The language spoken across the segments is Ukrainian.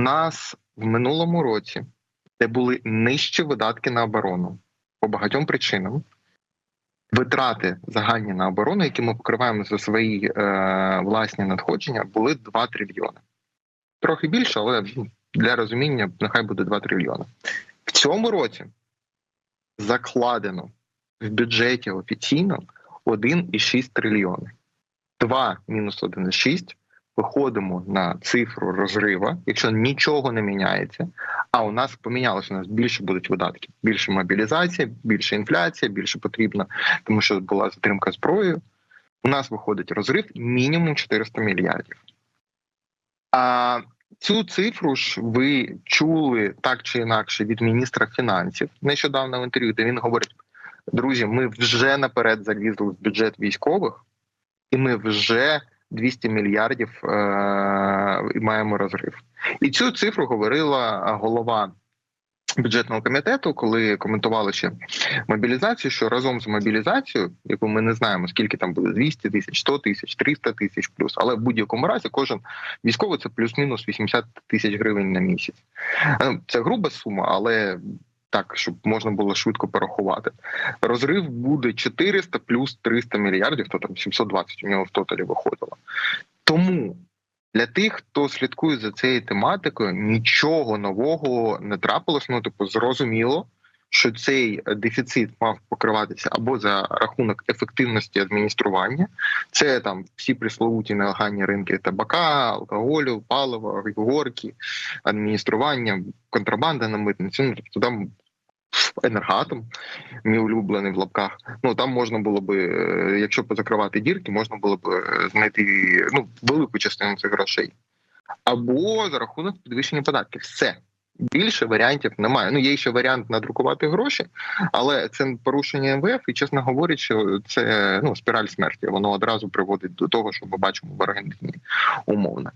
нас в минулому році, де були нижчі видатки на оборону по багатьом причинам, витрати загальні на оборону, які ми покриваємо за свої е, власні надходження, були 2 трильйони. Трохи більше, але ну, для розуміння нехай буде 2 трильйони. В цьому році закладено в бюджеті офіційно 1,6 трильйони. 2 мінус 1,6 виходимо на цифру розрива, якщо нічого не міняється. А у нас помінялося, у нас більше будуть видатки, більше мобілізація, більше інфляція, більше потрібно, тому що була затримка зброєю. У нас виходить розрив мінімум 400 мільярдів. А цю цифру ж ви чули так чи інакше від міністра фінансів нещодавно в інтерв'ю, де він говорить: друзі, ми вже наперед залізли в бюджет військових, і ми вже 200 мільярдів е- маємо розрив. І цю цифру говорила голова бюджетного комітету, коли коментували ще мобілізацію, що разом з мобілізацією, яку ми не знаємо, скільки там буде 200 тисяч, 100 тисяч, 300 тисяч плюс, але в будь-якому разі кожен військовий це плюс-мінус 80 тисяч гривень на місяць. Е, Це груба сума, але. Так, щоб можна було швидко порахувати, розрив буде 400 плюс 300 мільярдів, то там 720 у нього в тоталі виходило. Тому для тих, хто слідкує за цією тематикою, нічого нового не трапилось. Ну типу, зрозуміло, що цей дефіцит мав покриватися або за рахунок ефективності адміністрування. Це там всі присловуті нелегальні ринки табака, алкоголю, палива, горки, адміністрування, контрабанда на митниці. Ну тобто там енергатом, мій улюблений в лапках. Ну там можна було би, е, якщо позакривати дірки, можна було б е, знайти ну велику частину цих грошей. Або за рахунок підвищення податків. Все. Більше варіантів немає. Ну, є ще варіант надрукувати гроші, але це порушення МВФ, і чесно говорячи, це ну спіраль смерті. Воно одразу приводить до того, що ми бачимо в Аргентині умовно.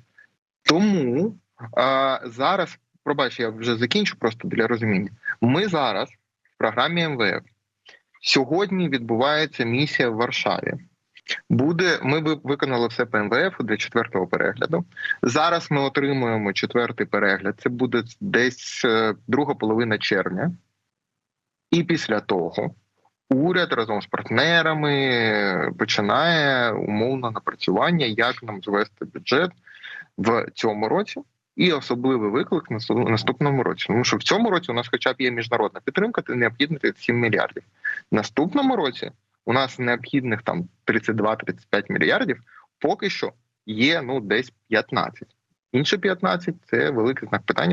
Тому а, зараз, пробач, я вже закінчу просто для розуміння. Ми зараз програмі МВФ сьогодні відбувається місія в Варшаві. Буде, ми виконали все по МВФ для четвертого перегляду. Зараз ми отримуємо четвертий перегляд. Це буде десь е, друга половина червня, і після того уряд разом з партнерами починає умовно напрацювання, як нам звести бюджет в цьому році. І особливий виклик на наступному році. Тому що в цьому році у нас, хоча б є міжнародна підтримка, це необхідно 7 мільярдів. Наступному році у нас необхідних там 32-35 мільярдів. Поки що є ну десь 15. Інше 15 – це великий знак питання.